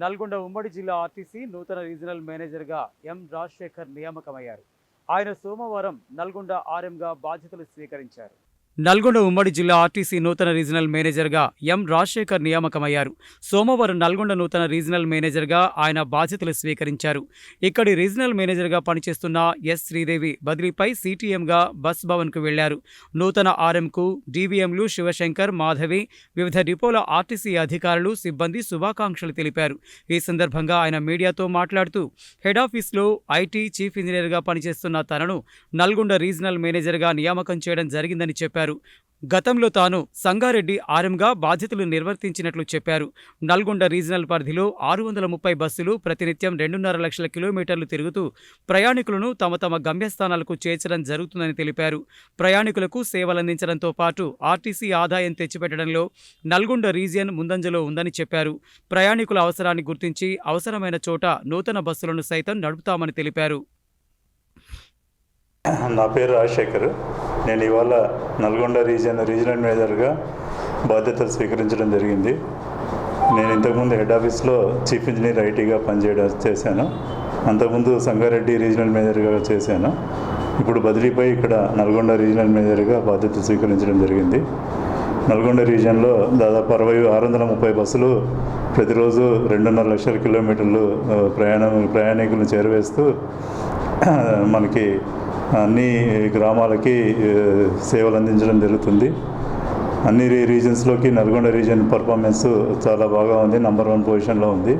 నల్గొండ ఉమ్మడి జిల్లా ఆర్టీసీ నూతన రీజనల్ మేనేజర్గా ఎం రాజశేఖర్ నియామకమయ్యారు. ఆయన సోమవారం నల్గొండ ఆర్ఎంగా బాధ్యతలు స్వీకరించారు. నల్గొండ ఉమ్మడి జిల్లా ఆర్టీసీ నూతన రీజనల్ మేనేజర్గా ఎం రాజశేఖర్ నియామకమయ్యారు. సోమవారం నల్గొండ నూతన రీజనల్ మేనేజర్గా ఆయన బాధ్యతలు స్వీకరించారు. ఇక్కడి రీజనల్ మేనేజర్గా పనిచేస్తున్న ఎస్ శ్రీదేవి బదిలీపై సిటీఎంగా బస్ భవన్కు వెళ్ళారు. నూతన ఆర్ఎంకు డీవీఎంలు శివశంకర్ మాధవి వివిధ డిపోల ఆర్టీసీ అధికారులు సిబ్బంది శుభాకాంక్షలు తెలిపారు. ఈ సందర్భంగా ఆయన మీడియాతో మాట్లాడుతూ హెడ్ ఆఫీస్లో ఐటీ చీఫ్ ఇంజనీర్గా పనిచేస్తున్న తనను నల్గొండ రీజనల్ మేనేజర్గా నియామకం చేయడం జరిగిందని చెప్పారు. గతంలో తాను సంగారెడ్డి ఆర్ఎంగా బాధ్యతలు నిర్వర్తించినట్లు చెప్పారు. నల్గొండ రీజనల్ పరిధిలో ఆరు వందల ముప్పై బస్సులు ప్రతినిత్యం రెండున్నర లక్షల కిలోమీటర్లు తిరుగుతూ ప్రయాణికులను తమ తమ గమ్యస్థానాలకు చేర్చడం జరుగుతుందని తెలిపారు. ప్రయాణికులకు సేవలందించడంతో పాటు ఆర్టీసీ ఆదాయం తెచ్చిపెట్టడంలో నల్గొండ రీజియన్ ముందంజలో ఉందని చెప్పారు. ప్రయాణికుల అవసరాన్ని గుర్తించి అవసరమైన చోట నూతన బస్సులను సైతం నడుపుతామని తెలిపారు. నా పేరు రాజశేఖర్. నేను ఇవాళ నల్గొండ రీజియన్ రీజనల్ మేనేజర్గా బాధ్యతలు స్వీకరించడం జరిగింది. నేను ఇంతకుముందు హెడ్ ఆఫీస్లో చీఫ్ ఇంజనీర్ ఐటీగా పనిచేయడం చేశాను. అంతకుముందు సంగారెడ్డి రీజనల్ మేనేజర్గా చేశాను. ఇప్పుడు బదిలీపై ఇక్కడ నల్గొండ రీజనల్ మేనేజర్గా బాధ్యతలు స్వీకరించడం జరిగింది. నల్గొండ రీజియన్లో దాదాపు అరవై ఆరు వందల ముప్పై బస్సులు ప్రతిరోజు రెండున్నర లక్షల కిలోమీటర్లు ప్రయాణం ప్రయాణికులను చేరవేస్తూ మనకి అన్ని గ్రామాలకి సేవలు అందించడం జరుగుతుంది. అన్ని రీజన్స్లోకి నల్గొండ రీజన్ పర్ఫార్మెన్స్ చాలా బాగా ఉంది నంబర్ వన్ పొజిషన్లో ఉంది.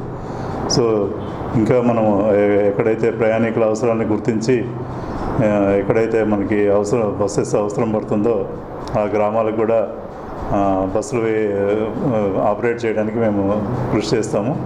సో ఇంకా మనము ఎక్కడైతే ప్రయాణికుల అవసరాన్ని గుర్తించి ఎక్కడైతే మనకి అవసరం బస్సెస్ అవసరం పడుతుందో ఆ గ్రామాలకు కూడా బస్సులు వే- ఆపరేట్ చేయడానికి మేము కృషి చేస్తాము.